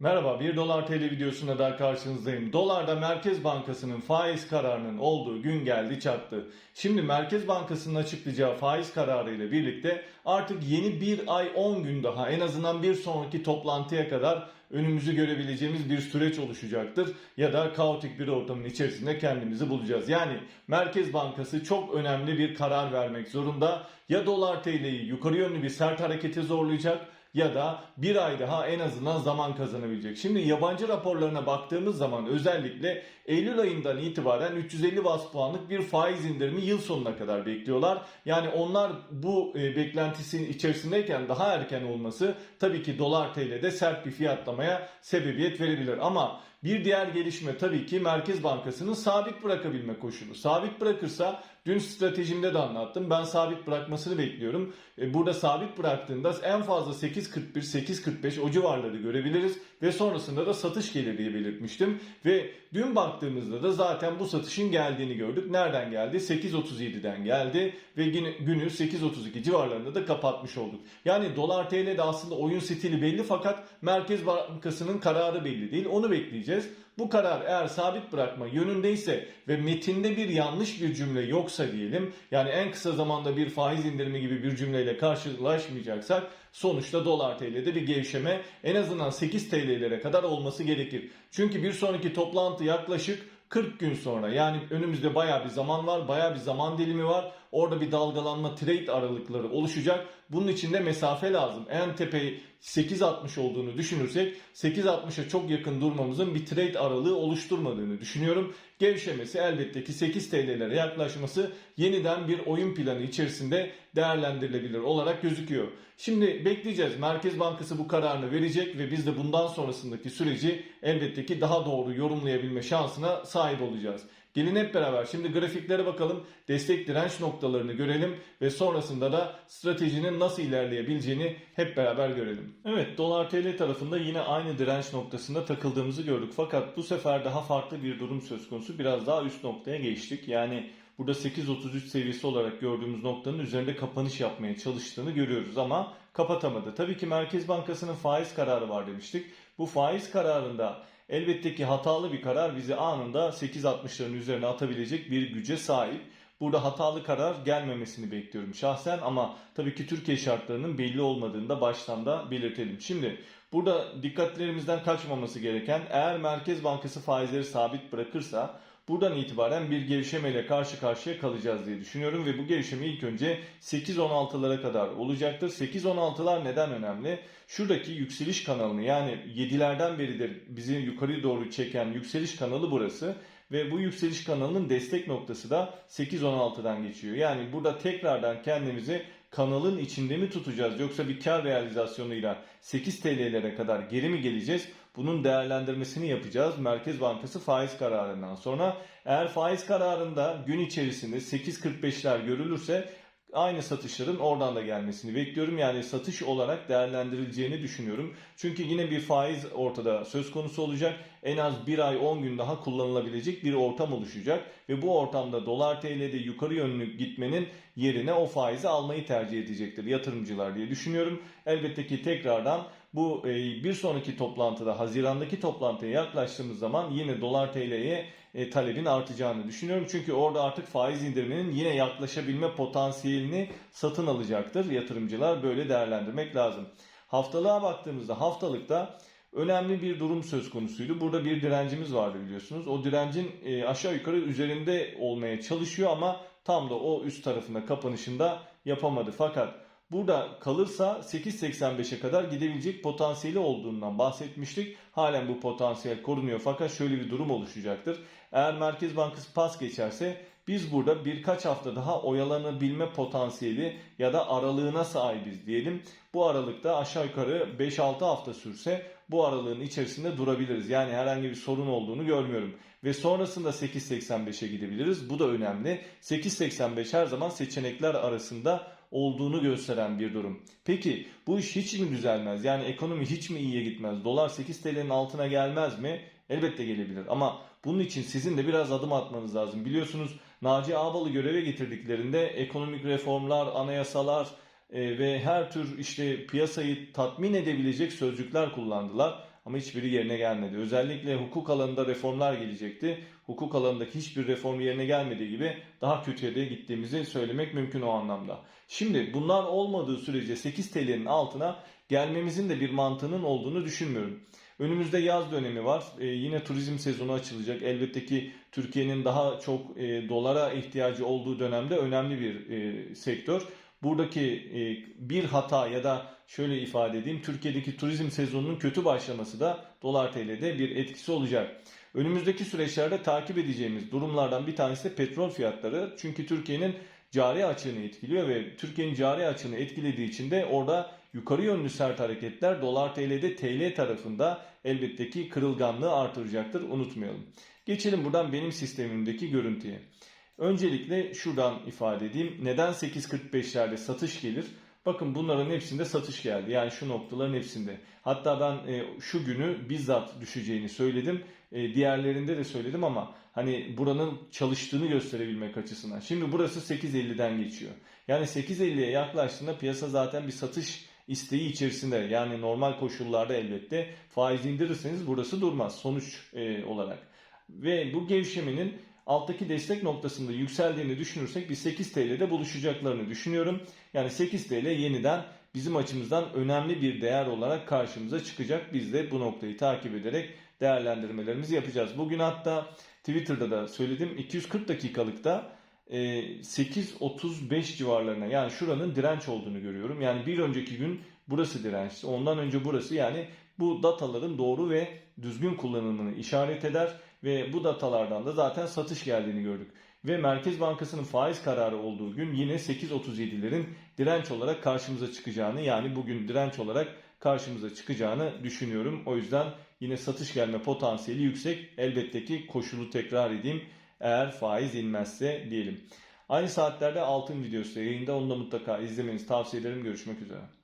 Merhaba, 1 dolar TL videosunda daha karşınızdayım. Dolarda Merkez Bankası'nın faiz kararının olduğu gün geldi çattı. Şimdi Merkez Bankası'nın açıklayacağı faiz kararı ile birlikte artık yeni bir ay 10 gün daha en azından bir sonraki toplantıya kadar önümüzü görebileceğimiz bir süreç oluşacaktır. Ya da kaotik bir ortamın içerisinde kendimizi bulacağız. Yani Merkez Bankası çok önemli bir karar vermek zorunda. Ya dolar TL'yi yukarı yönlü bir sert harekete zorlayacak ya da bir ay daha en azından zaman kazanabilecek. Şimdi yabancı raporlarına baktığımız zaman özellikle Eylül ayından itibaren 350 bas puanlık bir faiz indirimi yıl sonuna kadar bekliyorlar. Yani onlar bu e, beklentisinin içerisindeyken daha erken olması tabii ki dolar TL'de sert bir fiyatlamaya sebebiyet verebilir. Ama bir diğer gelişme tabii ki Merkez Bankası'nın sabit bırakabilme koşulu. Sabit bırakırsa dün stratejimde de anlattım. Ben sabit bırakmasını bekliyorum. E, Burada sabit bıraktığında en fazla 8.41, 8.45 o civarları görebiliriz ve sonrasında da satış gelir diye belirtmiştim. Ve dün baktığımızda da zaten bu satışın geldiğini gördük. Nereden geldi? 8.37'den geldi ve günü günü 8.32 civarlarında da kapatmış olduk. Yani dolar TL'de aslında oyun stili belli fakat Merkez Bankası'nın kararı belli değil. Onu bekleyeceğiz. Bu karar eğer sabit bırakma yönündeyse ve metinde bir yanlış bir cümle yoksa diyelim yani en kısa zamanda bir faiz indirimi gibi bir cümleyle karşılaşmayacaksak sonuçta dolar TL'de bir gevşeme en azından 8 TL'lere kadar olması gerekir. Çünkü bir sonraki toplantı yaklaşık 40 gün sonra yani önümüzde baya bir zaman var, baya bir zaman dilimi var. Orada bir dalgalanma trade aralıkları oluşacak. Bunun için de mesafe lazım. En tepeyi 8.60 olduğunu düşünürsek 8.60'a çok yakın durmamızın bir trade aralığı oluşturmadığını düşünüyorum. Gevşemesi elbette ki 8 TL'lere yaklaşması yeniden bir oyun planı içerisinde değerlendirilebilir olarak gözüküyor. Şimdi bekleyeceğiz. Merkez Bankası bu kararını verecek ve biz de bundan sonrasındaki süreci elbette ki daha doğru yorumlayabilme şansına sahip olacağız. Gelin hep beraber şimdi grafiklere bakalım, destek direnç noktalarını görelim ve sonrasında da stratejinin nasıl ilerleyebileceğini hep beraber görelim. Evet dolar TL tarafında yine aynı direnç noktasında takıldığımızı gördük fakat bu sefer daha farklı bir durum söz konusu. Biraz daha üst noktaya geçtik. Yani burada 8.33 seviyesi olarak gördüğümüz noktanın üzerinde kapanış yapmaya çalıştığını görüyoruz ama kapatamadı. Tabii ki Merkez Bankası'nın faiz kararı var demiştik. Bu faiz kararında elbette ki hatalı bir karar bizi anında 8.60'ların üzerine atabilecek bir güce sahip. Burada hatalı karar gelmemesini bekliyorum şahsen ama tabii ki Türkiye şartlarının belli olmadığını da baştan da belirtelim. Şimdi burada dikkatlerimizden kaçmaması gereken eğer Merkez Bankası faizleri sabit bırakırsa buradan itibaren bir gevşemeyle karşı karşıya kalacağız diye düşünüyorum ve bu gevşeme ilk önce 8-16'lara kadar olacaktır. 8-16'lar neden önemli? Şuradaki yükseliş kanalını yani 7'lerden beridir bizi yukarı doğru çeken yükseliş kanalı burası ve bu yükseliş kanalının destek noktası da 8-16'dan geçiyor. Yani burada tekrardan kendimizi kanalın içinde mi tutacağız yoksa bir kar realizasyonuyla 8 TL'lere kadar geri mi geleceğiz? Bunun değerlendirmesini yapacağız Merkez Bankası faiz kararından sonra. Eğer faiz kararında gün içerisinde 8.45'ler görülürse aynı satışların oradan da gelmesini bekliyorum. Yani satış olarak değerlendirileceğini düşünüyorum. Çünkü yine bir faiz ortada söz konusu olacak. En az bir ay 10 gün daha kullanılabilecek bir ortam oluşacak. Ve bu ortamda dolar TL'de yukarı yönlü gitmenin yerine o faizi almayı tercih edecektir yatırımcılar diye düşünüyorum. Elbette ki tekrardan bu e, bir sonraki toplantıda Haziran'daki toplantıya yaklaştığımız zaman yine dolar TL'ye e, talebin artacağını düşünüyorum. Çünkü orada artık faiz indiriminin yine yaklaşabilme potansiyelini satın alacaktır yatırımcılar. Böyle değerlendirmek lazım. Haftalığa baktığımızda haftalıkta önemli bir durum söz konusuydu. Burada bir direncimiz vardı biliyorsunuz. O direncin e, aşağı yukarı üzerinde olmaya çalışıyor ama tam da o üst tarafında kapanışında yapamadı. Fakat Burada kalırsa 8.85'e kadar gidebilecek potansiyeli olduğundan bahsetmiştik. Halen bu potansiyel korunuyor fakat şöyle bir durum oluşacaktır. Eğer Merkez Bankası pas geçerse biz burada birkaç hafta daha oyalanabilme potansiyeli ya da aralığına sahibiz diyelim. Bu aralıkta aşağı yukarı 5-6 hafta sürse bu aralığın içerisinde durabiliriz. Yani herhangi bir sorun olduğunu görmüyorum. Ve sonrasında 8.85'e gidebiliriz. Bu da önemli. 8.85 her zaman seçenekler arasında olduğunu gösteren bir durum. Peki bu iş hiç mi düzelmez? Yani ekonomi hiç mi iyiye gitmez? Dolar 8 TL'nin altına gelmez mi? Elbette gelebilir ama bunun için sizin de biraz adım atmanız lazım. Biliyorsunuz Naci Ağbal'ı göreve getirdiklerinde ekonomik reformlar, anayasalar e, ve her tür işte piyasayı tatmin edebilecek sözcükler kullandılar. ama hiçbiri yerine gelmedi. Özellikle hukuk alanında reformlar gelecekti. Hukuk alanındaki hiçbir reform yerine gelmediği gibi daha kötüye de gittiğimizi söylemek mümkün o anlamda. Şimdi bunlar olmadığı sürece 8 TL'nin altına gelmemizin de bir mantığının olduğunu düşünmüyorum. Önümüzde yaz dönemi var. Ee, yine turizm sezonu açılacak. Elbette ki Türkiye'nin daha çok e, dolara ihtiyacı olduğu dönemde önemli bir e, sektör. Buradaki e, bir hata ya da şöyle ifade edeyim Türkiye'deki turizm sezonunun kötü başlaması da dolar TL'de bir etkisi olacak. Önümüzdeki süreçlerde takip edeceğimiz durumlardan bir tanesi de petrol fiyatları. Çünkü Türkiye'nin cari açığını etkiliyor ve Türkiye'nin cari açığını etkilediği için de orada yukarı yönlü sert hareketler dolar TL'de TL tarafında elbette ki kırılganlığı artıracaktır unutmayalım. Geçelim buradan benim sistemimdeki görüntüye. Öncelikle şuradan ifade edeyim. Neden 8.45'lerde satış gelir? Bakın bunların hepsinde satış geldi. Yani şu noktaların hepsinde. Hatta ben e, şu günü bizzat düşeceğini söyledim. E, diğerlerinde de söyledim ama hani buranın çalıştığını gösterebilmek açısından. Şimdi burası 8.50'den geçiyor. Yani 8.50'ye yaklaştığında piyasa zaten bir satış isteği içerisinde. Yani normal koşullarda elbette faiz indirirseniz burası durmaz sonuç e, olarak. Ve bu gevşemenin alttaki destek noktasında yükseldiğini düşünürsek bir 8 TL'de buluşacaklarını düşünüyorum. Yani 8 TL yeniden bizim açımızdan önemli bir değer olarak karşımıza çıkacak. Biz de bu noktayı takip ederek değerlendirmelerimizi yapacağız. Bugün hatta Twitter'da da söyledim 240 dakikalıkta 8.35 civarlarına yani şuranın direnç olduğunu görüyorum. Yani bir önceki gün burası dirençti. Ondan önce burası yani bu dataların doğru ve düzgün kullanımını işaret eder ve bu datalardan da zaten satış geldiğini gördük. Ve Merkez Bankası'nın faiz kararı olduğu gün yine 8.37'lerin direnç olarak karşımıza çıkacağını yani bugün direnç olarak karşımıza çıkacağını düşünüyorum. O yüzden yine satış gelme potansiyeli yüksek. Elbette ki koşulu tekrar edeyim eğer faiz inmezse diyelim. Aynı saatlerde altın videosu da yayında onu da mutlaka izlemenizi tavsiye ederim. Görüşmek üzere.